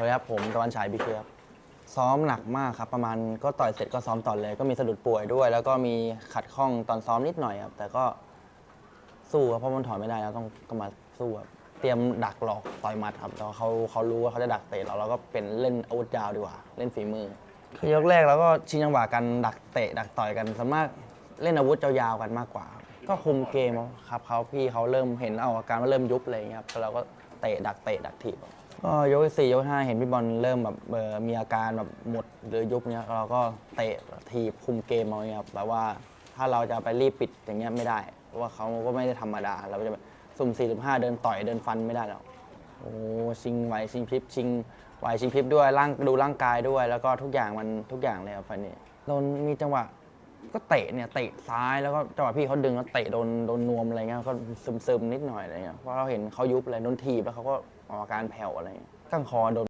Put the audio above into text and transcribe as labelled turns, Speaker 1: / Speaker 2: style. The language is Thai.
Speaker 1: วัสดีครับผมตะวันฉายบีเคครับซ้อมหนักมากครับ ประมาณก็ต่อยเสร็จก็ซ้อมต่อเลย ก็มีสะดุดป่วยด้วย แล้วก็มีขัดข้องตอนซ้อมนิดหน่อยครับ แต่ก็สู้ครับเพราะมันถอยไม่ได้แล้วต้องก็มาสู้ครับเตรียมดักหลอกต่อยหมัดครับแล้วเขาเขารู้ว่าเขาจะดักเตะเราเราก็เป็นเล่นอาวุธยาวดีกว่า เล่นฝีมือ คือยกแรกเราก็ชิงจังหวะกันดักเตะ ดักต่อยกันส่วนมากเล่นอาวุธยาวๆกันมากกว่าครับก็คุมเกมครับเขาพี่เขาเริ่มเห็นเอาอาการว่าเริ่มยุบอะไรอย่างเงี้ยครับแล้วเราก็เตะดักเตะดักถีบครับ ก็ยกที่สี่ยกห้าเห็นพี่บอลเริ่มแบบเอ่อมีอาการแบบหมดหรือยุบเนี้ยเราก็เตะถีบคุมเกมเอาเงี้ยครับแบบว่าถ้าเราจะไปรีบปิดอย่างเงี้ยไม่ได้ เพราะว่าเขาก็ไม่ได้ธรรมดา เราจะแบบสุ่ม45เดินต่อยเดินฟันไม่ได้แล้วโอ้ชิงไหวชิงพริบชิงไหวชิงพริบด้วยร่างดูร่างกายด้วย แล้วก็ทุกอย่างมันทุกอย่างเลยครับไฟล์นี้โดนมีจังหวะ ก็เตะเนี่ยเตะซ้ายแล้วก็จังหวะพี่เขาดึงแล้วเตะโดนโดนนวมอะไรเงี้ยก็ซึมๆนิดหน่อยอะไรเงี้ยเพราะเราเห็นเขายุบอะไรโดนถีบแล้วเขาก็ออกอาการแผ่วอะไรเงี้ยข้างคอโดน